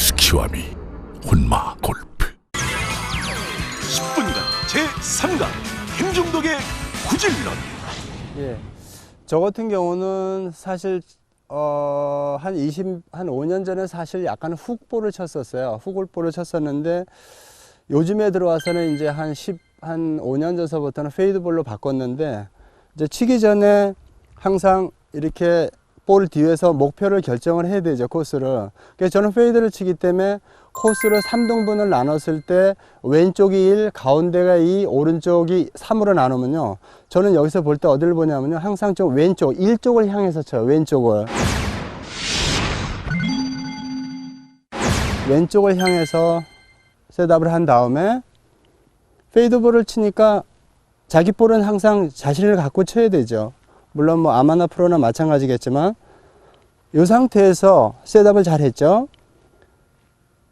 베르스키와미 혼마 골프 10분간 제3강 김중덕의 구질런 예. 저 같은 경우는 사실 어, 한 20, 한 5년 전에 사실 약간 훅볼을 쳤었어요. 훅볼을 쳤었는데 요즘에 들어와서는 이제 한 10, 한 5년 전서부터는 페이드볼로 바꿨는데 이제 치기 전에 항상 이렇게 볼 뒤에서 목표를 결정을 해야 되죠, 코스를. 그래서 저는 페이드를 치기 때문에 코스를 3등분을 나눴을 때 왼쪽이 1, 가운데가 2, 오른쪽이 3으로 나누면요. 저는 여기서 볼 때 어디를 보냐면요. 항상 좀 왼쪽, 1쪽을 향해서 쳐요, 왼쪽을. 왼쪽을 향해서 셋업을 한 다음에 페이드볼을 치니까 자기 볼은 항상 자신을 갖고 쳐야 되죠. 물론 뭐 아마나 프로나 마찬가지겠지만 이 상태에서 셋업을 잘 했죠.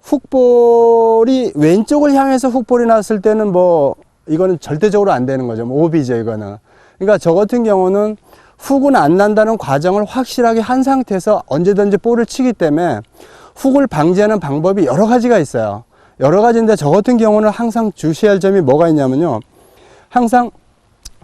훅볼이 왼쪽을 향해서 훅볼이 났을 때는 뭐 이거는 절대적으로 안 되는 거죠. 뭐 오비죠 이거는. 그러니까 저 같은 경우는 훅은 안 난다는 과정을 확실하게 한 상태에서 언제든지 볼을 치기 때문에 훅을 방지하는 방법이 여러 가지가 있어요. 여러 가지인데 저 같은 경우는 항상 주시할 점이 뭐가 있냐면요. 항상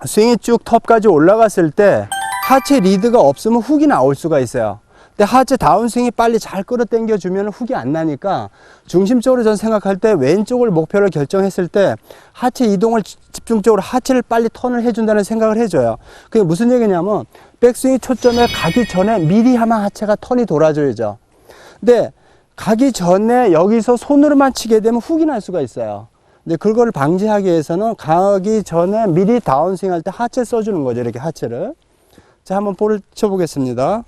스윙이 쭉 톱까지 올라갔을 때 하체 리드가 없으면 훅이 나올 수가 있어요. 근데 하체 다운스윙이 빨리 잘 끌어당겨 주면 훅이 안 나니까 중심적으로 전 생각할 때 왼쪽을 목표를 결정했을 때 하체 이동을 지- 집중적으로 하체를 빨리 턴을 해준다는 생각을 해줘요. 그게 무슨 얘기냐면 백스윙 초점에 가기 전에 미리 하면 하체가 턴이 돌아줘야죠. 근데 가기 전에 여기서 손으로만 치게 되면 훅이 날 수가 있어요. 근데 그걸 방지하기 위해서는 가기 전에 미리 다운스윙 할 때 하체 써주는 거죠. 이렇게 하체를. 자, 한번 볼을 쳐보겠습니다.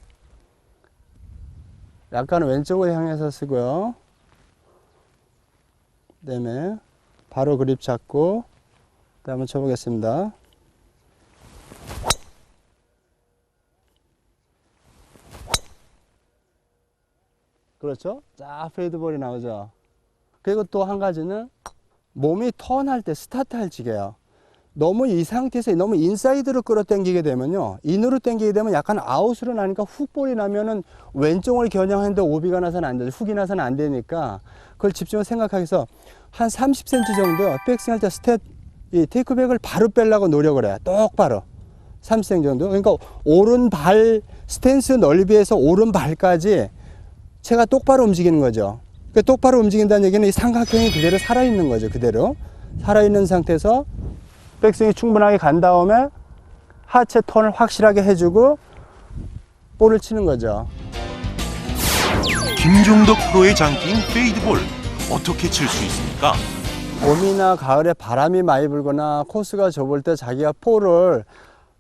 약간 왼쪽을 향해서 쓰고요. 그 다음에 바로 그립 잡고 그 한번 쳐보겠습니다. 그렇죠? 쫙 페이드볼이 나오죠. 그리고 또 한 가지는 몸이 턴할 때 스타트 할 지게요. 너무 이 상태에서 너무 인사이드로 끌어당기게 되면요. 인으로 당기게 되면 약간 아웃으로 나니까 훅볼이 나면은 왼쪽을 겨냥하는데 오비가 나서는 안 되죠. 훅이 나서는 안 되니까 그걸 집중을 생각하기 위해서 한 30cm 정도 백스윙 할 때 스텝, 이 테이크백을 바로 빼려고 노력을 해요. 똑바로. 30cm 정도. 그러니까 오른발 스탠스 넓이에서 오른발까지 체가 똑바로 움직이는 거죠. 그 똑바로 움직인다는 얘기는 이 삼각형이 그대로 살아있는 거죠. 그대로. 살아있는 상태에서 백스윙이 충분하게 간 다음에 하체 턴을 확실하게 해주고 볼을 치는 거죠. 김중덕 프로의 장기인 페이드볼 어떻게 칠 수 있습니까? 봄이나 가을에 바람이 많이 불거나 코스가 좁을 때 자기가 볼을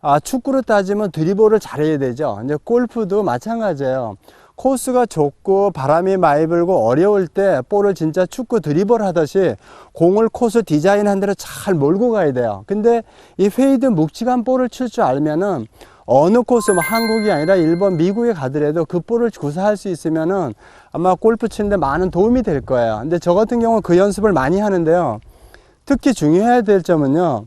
아, 축구로 따지면 드리블을 잘해야 되죠. 이제 골프도 마찬가지예요. 코스가 좁고 바람이 많이 불고 어려울 때 볼을 진짜 축구 드리블 하듯이 공을 코스 디자인한 대로 잘 몰고 가야 돼요. 근데 이 페이드 묵직한 볼을 칠 줄 알면은 어느 코스 뭐 한국이 아니라 일본, 미국에 가더라도 그 볼을 구사할 수 있으면은 아마 골프 치는데 많은 도움이 될 거예요. 근데 저 같은 경우는 그 연습을 많이 하는데요. 특히 중요해야 될 점은요.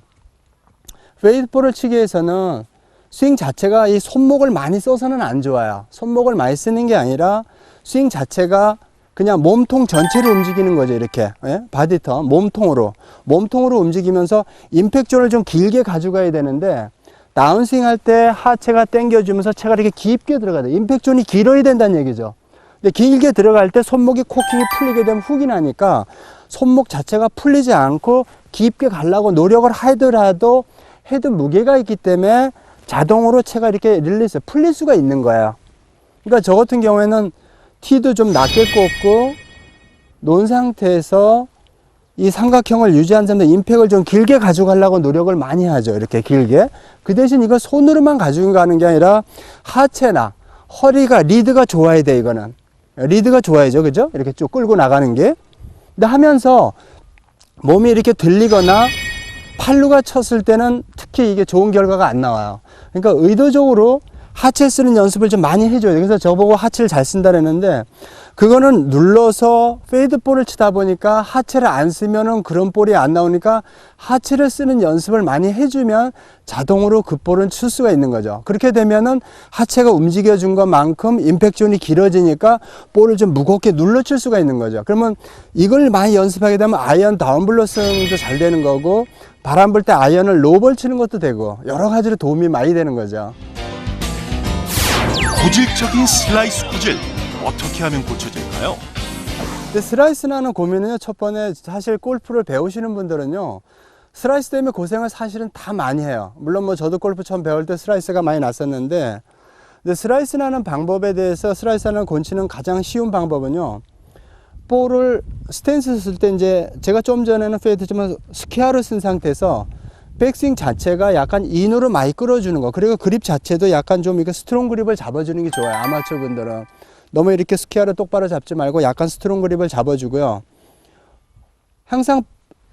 페이드 볼을 치기 위해서는 스윙 자체가 이 손목을 많이 써서는 안 좋아요. 손목을 많이 쓰는 게 아니라 스윙 자체가 그냥 몸통 전체를 움직이는 거죠. 이렇게 예? 바디턴 몸통으로 몸통으로 움직이면서 임팩트를 좀 길게 가져가야 되는데 다운스윙 할 때 하체가 당겨주면서 체가 이렇게 깊게 들어가야 돼. 임팩트존이 길어야 된다는 얘기죠. 근데 길게 들어갈 때 손목이 코킹이 풀리게 되면 훅이 나니까 손목 자체가 풀리지 않고 깊게 가려고 노력을 하더라도 헤드 무게가 있기 때문에 자동으로 체가 이렇게 릴리스 풀릴 수가 있는 거예요. 그러니까 저 같은 경우에는 티도 좀 낮게 꽂고 놓은 상태에서 이 삼각형을 유지한 다음에 임팩을 좀 길게 가져가려고 노력을 많이 하죠. 이렇게 길게. 그 대신 이거 손으로만 가지고 가는 게 아니라 하체나 허리가 리드가 좋아야 돼, 이거는. 리드가 좋아야죠. 그죠? 이렇게 쭉 끌고 나가는 게. 근데 하면서 몸이 이렇게 들리거나 팔루가 쳤을 때는 특히 이게 좋은 결과가 안 나와요. 그러니까 의도적으로 하체 쓰는 연습을 좀 많이 해줘야 돼. 그래서 저보고 하체를 잘 쓴다 그랬는데 그거는 눌러서 페이드볼을 치다 보니까 하체를 안 쓰면은 그런 볼이 안 나오니까 하체를 쓰는 연습을 많이 해주면 자동으로 그 볼은 칠 수가 있는 거죠. 그렇게 되면은 하체가 움직여준 것만큼 임팩트 존이 길어지니까 볼을 좀 무겁게 눌러 칠 수가 있는 거죠. 그러면 이걸 많이 연습하게 되면 아이언 다운블러스도 잘 되는 거고 바람 불 때 아이언을 로볼 치는 것도 되고 여러 가지로 도움이 많이 되는 거죠. 고질적인 슬라이스 구질 어떻게 하면 고쳐질까요? 근데 슬라이스 나는 고민은요, 첫 번에 사실 골프를 배우시는 분들은요, 슬라이스 때문에 고생을 사실은 다 많이 해요. 물론 뭐 저도 골프 처음 배울 때 슬라이스가 많이 났었는데, 근데 슬라이스 나는 방법에 대해서 슬라이스 나는 곤치는 가장 쉬운 방법은요, 볼을 스탠스 쓸 때 이제 제가 좀 전에는 페이드지만 스퀘어를 쓴 상태에서 백스윙 자체가 약간 인으로 많이 끌어주는 거. 그리고 그립 자체도 약간 좀 이거 스트롱 그립을 잡아주는 게 좋아요 아마추어 분들은. 너무 이렇게 스퀘어를 똑바로 잡지 말고 약간 스트롱 그립을 잡아주고요. 항상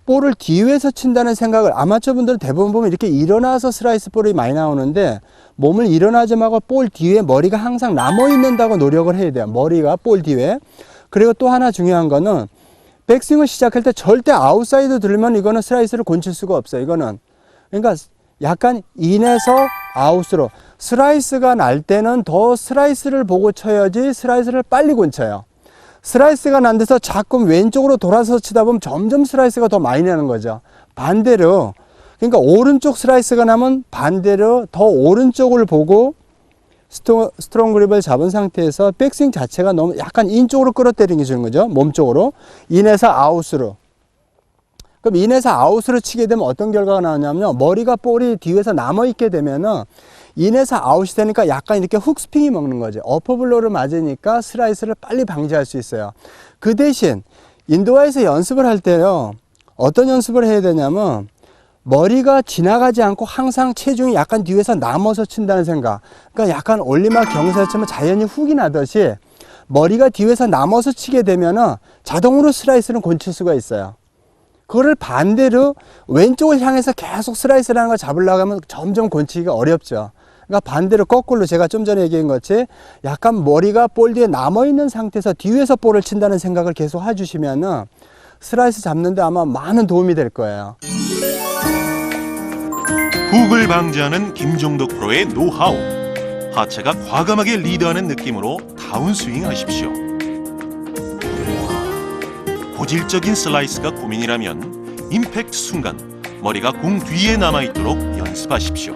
볼을 뒤에서 친다는 생각을 아마추어 분들은 대부분 보면 이렇게 일어나서 슬라이스 볼이 많이 나오는데 몸을 일어나지 말고 볼 뒤에 머리가 항상 남아 있는다고 노력을 해야 돼요 머리가 볼 뒤에. 그리고 또 하나 중요한 거는 백스윙을 시작할 때 절대 아웃사이드 들면 이거는 슬라이스를 곤칠 수가 없어요. 이거는 그러니까 약간 인에서 아웃으로 슬라이스가 날 때는 더 슬라이스를 보고 쳐야지 슬라이스를 빨리 곤쳐요. 슬라이스가 난 데서 자꾸 왼쪽으로 돌아서 치다 보면 점점 슬라이스가 더 많이 나는 거죠. 반대로 그러니까 오른쪽 슬라이스가 나면 반대로 더 오른쪽을 보고 스토, 스트롱 그립을 잡은 상태에서 백스윙 자체가 너무 약간 인 쪽으로 끌어때리는 게 주는 거죠. 몸 쪽으로. 인에서 아웃으로. 그럼 인에서 아웃으로 치게 되면 어떤 결과가 나오냐면요. 머리가 볼이 뒤에서 남아있게 되면은 인에서 아웃이 되니까 약간 이렇게 훅스핑이 먹는 거죠. 어퍼블로를 맞으니까 슬라이스를 빨리 방지할 수 있어요. 그 대신 인도화에서 연습을 할 때요. 어떤 연습을 해야 되냐면 머리가 지나가지 않고 항상 체중이 약간 뒤에서 남아서 친다는 생각. 그러니까 약간 올리막 치면 자연히 훅이 나듯이 머리가 뒤에서 남아서 치게 되면은 자동으로 슬라이스는 곤칠 수가 있어요. 그거를 반대로 왼쪽을 향해서 계속 슬라이스라는 걸 잡으려고 하면 점점 곤치기가 어렵죠. 그러니까 반대로 거꾸로 제가 좀 전에 얘기한 것이 약간 머리가 볼 뒤에 남아있는 상태에서 뒤에서 볼을 친다는 생각을 계속 해주시면은 슬라이스 잡는데 아마 많은 도움이 될 거예요. 훅을 방지하는 김종덕 프로의 노하우 하체가 과감하게 리드하는 느낌으로 다운스윙 하십시오 고질적인 슬라이스가 고민이라면 임팩트 순간 머리가 공 뒤에 남아있도록 연습하십시오